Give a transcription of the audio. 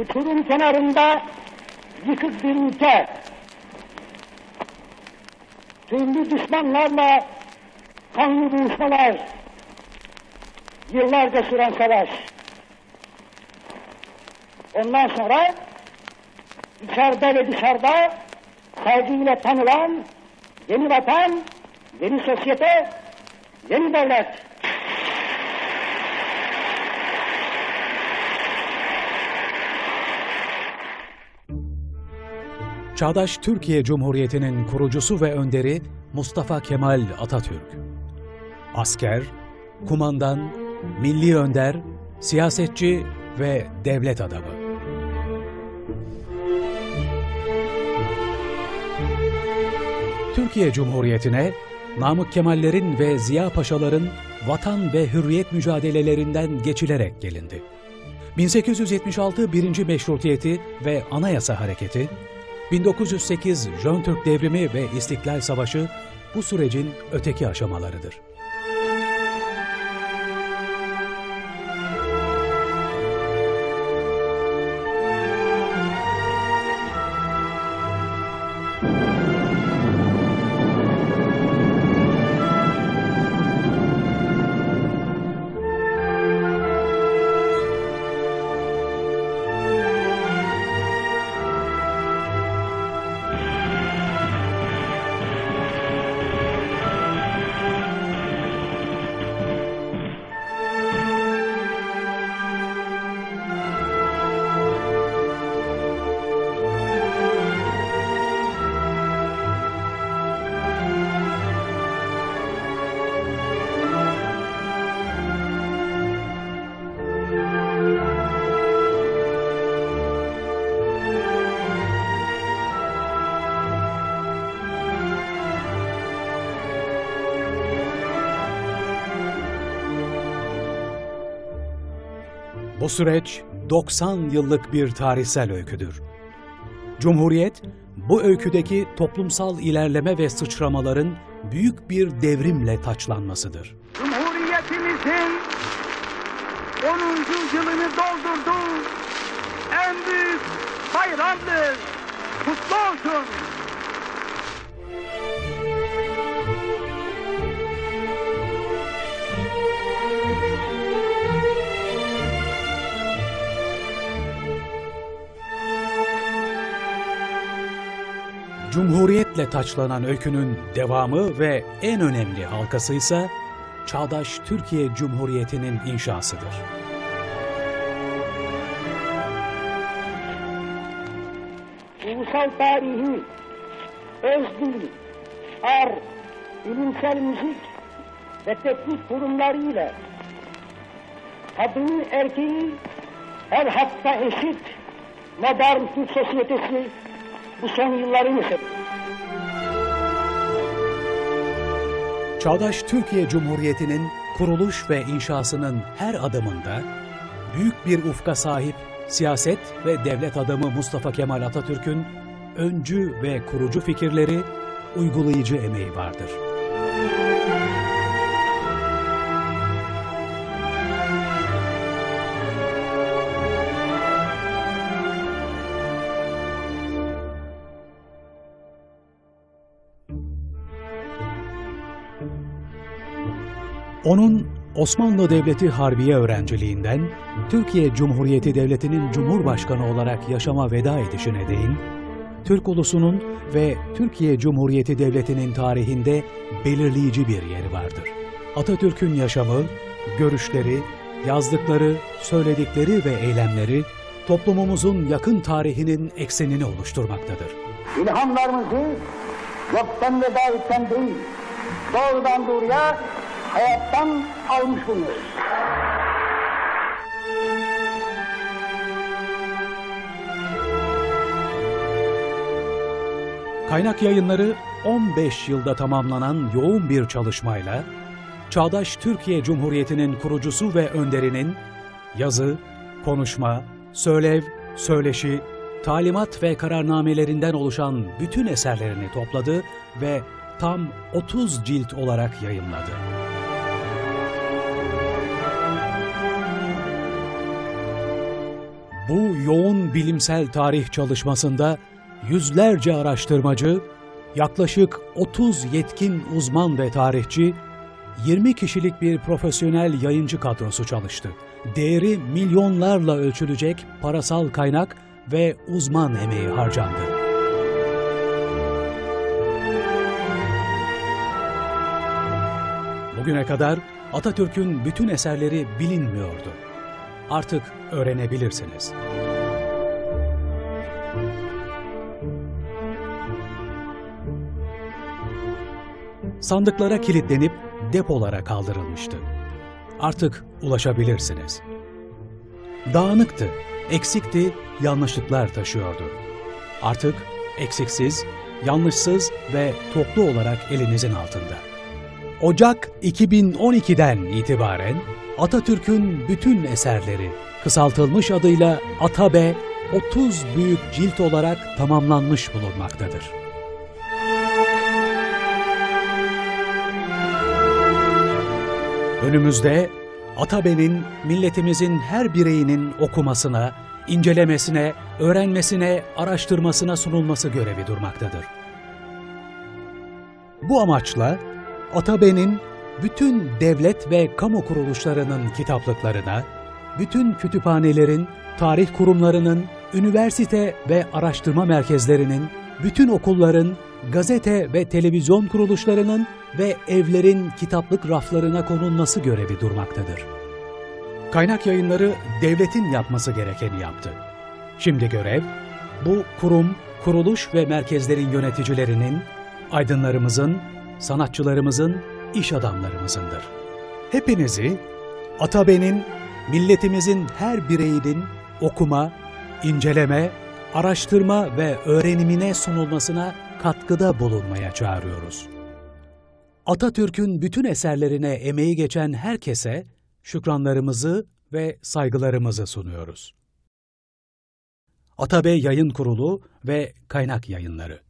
uçurum kenarında yıkık bir ülke, türlü düşmanlarla kanlı buluşmalar, yıllarca süren savaş. Ondan sonra içeride ve dışarıda saygıyla tanılan yeni vatan, yeni sosyete, yeni devlet. Çağdaş Türkiye Cumhuriyeti'nin kurucusu ve önderi Mustafa Kemal Atatürk. Asker, kumandan, milli önder, siyasetçi ve devlet adamı. Türkiye Cumhuriyeti'ne Namık Kemallerin ve Ziya Paşaların vatan ve hürriyet mücadelelerinden geçilerek gelindi. 1876 birinci Meşrutiyeti ve Anayasa Hareketi, 1908 Jön Türk Devrimi ve İstiklal Savaşı bu sürecin öteki aşamalarıdır. Bu süreç 90 yıllık bir tarihsel öyküdür. Cumhuriyet, bu öyküdeki toplumsal ilerleme ve sıçramaların büyük bir devrimle taçlanmasıdır. Cumhuriyetimizin 10. yılını doldurduğu en büyük bayramdır. Kutlu olsun. Cumhuriyetle taçlanan öykünün devamı ve en önemli halkası ise çağdaş Türkiye Cumhuriyeti'nin inşasıdır. Ulusal tarihi, öz dil, ar, bilimsel müzik ve teknik kurumlarıyla kadını erkeği her hakta eşit modern Türk sosyetesi bu son yılları yaşadı. Çağdaş Türkiye Cumhuriyeti'nin kuruluş ve inşasının her adımında büyük bir ufka sahip siyaset ve devlet adamı Mustafa Kemal Atatürk'ün öncü ve kurucu fikirleri, uygulayıcı emeği vardır. Onun Osmanlı Devleti Harbiye öğrenciliğinden Türkiye Cumhuriyeti Devleti'nin Cumhurbaşkanı olarak yaşama veda edişine değin, Türk ulusunun ve Türkiye Cumhuriyeti Devleti'nin tarihinde belirleyici bir yeri vardır. Atatürk'ün yaşamı, görüşleri, yazdıkları, söyledikleri ve eylemleri toplumumuzun yakın tarihinin eksenini oluşturmaktadır. İlhamlarımızı yoktan ve davetten değil, doğrudan doğruya hayattan almış bulunuyoruz. Kaynak yayınları 15 yılda tamamlanan yoğun bir çalışmayla Çağdaş Türkiye Cumhuriyeti'nin kurucusu ve önderinin yazı, konuşma, söylev, söyleşi, talimat ve kararnamelerinden oluşan bütün eserlerini topladı ve tam 30 cilt olarak yayımladı. Bu yoğun bilimsel tarih çalışmasında yüzlerce araştırmacı, yaklaşık 30 yetkin uzman ve tarihçi, 20 kişilik bir profesyonel yayıncı kadrosu çalıştı. Değeri milyonlarla ölçülecek parasal kaynak ve uzman emeği harcandı. Bugüne kadar Atatürk'ün bütün eserleri bilinmiyordu. Artık öğrenebilirsiniz. Sandıklara kilitlenip depolara kaldırılmıştı. Artık ulaşabilirsiniz. Dağınıktı, eksikti, yanlışlıklar taşıyordu. Artık eksiksiz, yanlışsız ve toplu olarak elinizin altında. Ocak 2012'den itibaren Atatürk'ün bütün eserleri kısaltılmış adıyla Atabe 30 büyük cilt olarak tamamlanmış bulunmaktadır. Önümüzde Atabe'nin milletimizin her bireyinin okumasına, incelemesine, öğrenmesine, araştırmasına sunulması görevi durmaktadır. Bu amaçla Atabe'nin bütün devlet ve kamu kuruluşlarının kitaplıklarına, bütün kütüphanelerin, tarih kurumlarının, üniversite ve araştırma merkezlerinin, bütün okulların, gazete ve televizyon kuruluşlarının ve evlerin kitaplık raflarına konulması görevi durmaktadır. Kaynak yayınları devletin yapması gerekeni yaptı. Şimdi görev, bu kurum, kuruluş ve merkezlerin yöneticilerinin, aydınlarımızın, sanatçılarımızın, iş adamlarımızındır. Hepinizi Atabe'nin, milletimizin her bireyinin okuma, inceleme, araştırma ve öğrenimine sunulmasına katkıda bulunmaya çağırıyoruz. Atatürk'ün bütün eserlerine emeği geçen herkese şükranlarımızı ve saygılarımızı sunuyoruz. Atabey Yayın Kurulu ve Kaynak Yayınları